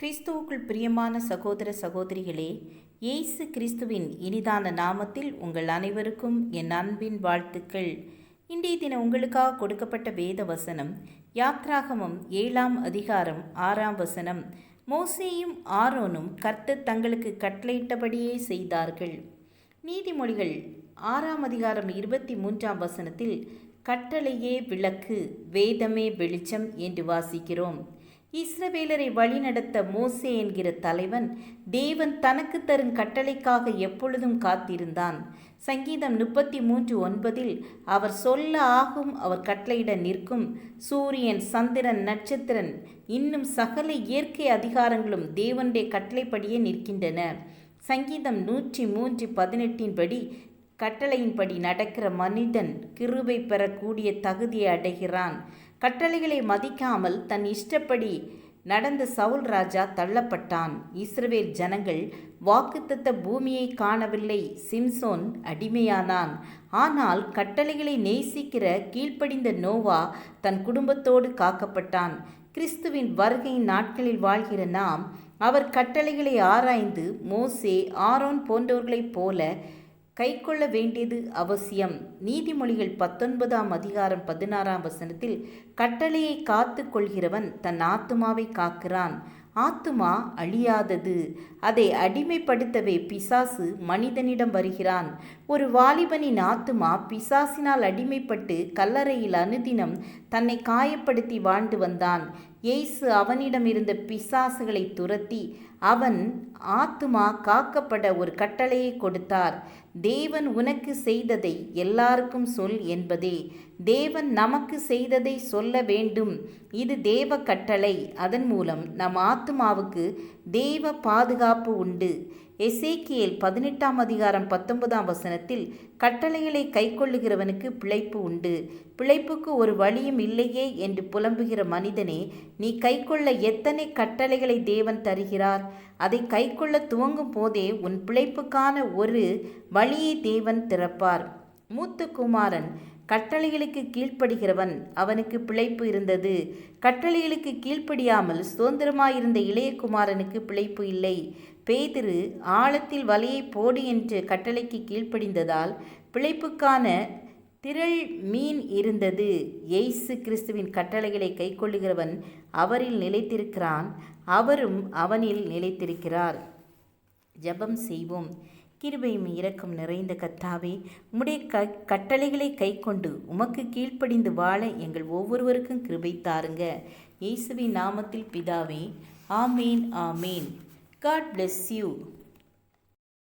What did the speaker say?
கிறிஸ்துவுக்குள் பிரியமான சகோதர சகோதரிகளே இயேசு கிறிஸ்துவின் இனிதான நாமத்தில் உங்கள் அனைவருக்கும் என் அன்பின் வாழ்த்துக்கள். இன்றைய தினம் உங்களுக்காக கொடுக்கப்பட்ட வேத வசனம் யாத்ராகமம் ஏழாம் அதிகாரம் ஆறாம் வசனம். மோசேயும் ஆரோனும் கர்த்தர் தங்களுக்கு கட்டளையிட்டபடியே செய்தார்கள். நீதிமொழிகள் ஆறாம் அதிகாரம் இருபத்தி மூன்றாம் வசனத்தில் கட்டளையே விளக்கு வேதமே வெளிச்சம் என்று வாசிக்கிறோம். இஸ்ரவேலரை வழிநடத்த மோசே என்கிற தலைவன் தேவன் தனக்கு தரும் கட்டளைக்காக எப்பொழுதும் காத்திருந்தான். சங்கீதம் முப்பத்தி மூன்று ஒன்பதில் அவர் சொல்ல ஆகும் அவர் கட்டளையிட நிற்கும். சூரியன் சந்திரன் நட்சத்திரன் இன்னும் சகல இயற்கை அதிகாரங்களும் தேவனுடைய கட்டளைப்படியே நிற்கின்றன. சங்கீதம் நூற்றி மூன்று பதினெட்டின்படி கட்டளையின்படி நடக்கிற மனிதன் கிருபை பெறக்கூடிய தகுதியை அடைகிறான். கட்டளைகளை மதிக்காமல் தன் இஷ்டப்படி நடந்த சவுல் ராஜா தள்ளப்பட்டான். இஸ்ரவேல் ஜனங்கள் வாக்குத்தத்த பூமியை காணவில்லை. சிம்சோன் அடிமையானான். ஆனால் கட்டளைகளை நேசிக்கிற கீழ்ப்படிந்த நோவா தன் குடும்பத்தோடு காக்கப்பட்டான். கிறிஸ்துவின் வருகையின் நாட்களில் வாழ்கிற நாம் அவர் கட்டளைகளை ஆராய்ந்து மோசே ஆரோன் போன்றவர்களைப் போல கைக்கொள்ள வேண்டியது அவசியம். நீதிமொழிகள் பத்தொன்பதாம் அதிகாரம் பதினாறாம் வசனத்தில் கட்டளையை காத்து கொள்கிறவன் தன் ஆத்துமாவை காக்கிறான். ஆத்துமா அழியாதது. அதை அடிமைப்படுத்தவே பிசாசு மனிதனிடம் வருகிறான். ஒரு வாலிபனின் ஆத்துமா பிசாசினால் அடிமைப்பட்டு கல்லறையில் அனுதினம் தன்னை காயப்படுத்தி வாழ்ந்து வந்தான். எய்சு அவனிடம் இருந்த பிசாசுகளை துரத்தி அவன் ஆத்துமா காக்கப்பட ஒரு கட்டளையை கொடுத்தார். தேவன் உனக்கு செய்ததை எல்லாருக்கும் சொல் என்பதே. தேவன் நமக்கு செய்ததை சொல்ல வேண்டும். இது தேவ கட்டளை. அதன் மூலம் நம் ஆத் ஆத்துமாவுக்கு தெய்வ பாதுகாப்பு உண்டு. எசேக்கியல் பதினெட்டாம் அதிகாரம் பத்தொன்பதாம் வசனத்தில் கட்டளைகளை கைக்கொள்ளுகிறவனுக்கு பிழைப்பு உண்டு. பிழைப்புக்கு ஒரு வழியும் இல்லையே என்று புலம்புகிற மனிதனே நீ கைக்கொள்ள எத்தனை கட்டளைகளை தேவன் தருகிறார்? அதை கைக்கொள்ள துவங்கும் போதே உன் பிழைப்புக்கான ஒரு வழியை தேவன் திறப்பார். மூத்த குமாரன் கட்டளைகளுக்கு கீழ்ப்படுகிறவன் அவனுக்கு பிழைப்பு இருந்தது. கட்டளைகளுக்கு கீழ்ப்படியாமல் சுதந்திரமாயிருந்த இளையகுமாரனுக்கு பிழைப்பு இல்லை. பேதிரு ஆழத்தில் வலையை போடு என்று கட்டளைக்கு கீழ்ப்படிந்ததால் பிழைப்புக்கான திரள் மீன் இருந்தது. எய்சு கிறிஸ்துவின் கட்டளைகளை கைக்கொள்ளுகிறவன் அவரில் நிலைத்திருக்கிறான். அவரும் அவனில் நிலைத்திருக்கிறார். ஜபம் செய்வோம். கிருபையும் இரக்கம் நிறைந்த கத்தாவே உம்முடைய க கட்டளைகளை கைக்கொண்டு உமக்கு கீழ்ப்படிந்து வாழ எங்கள் ஒவ்வொருவருக்கும் கிருபை தாருங்க. இயேசுவின் நாமத்தில் பிதாவே ஆமேன் ஆமேன். God bless you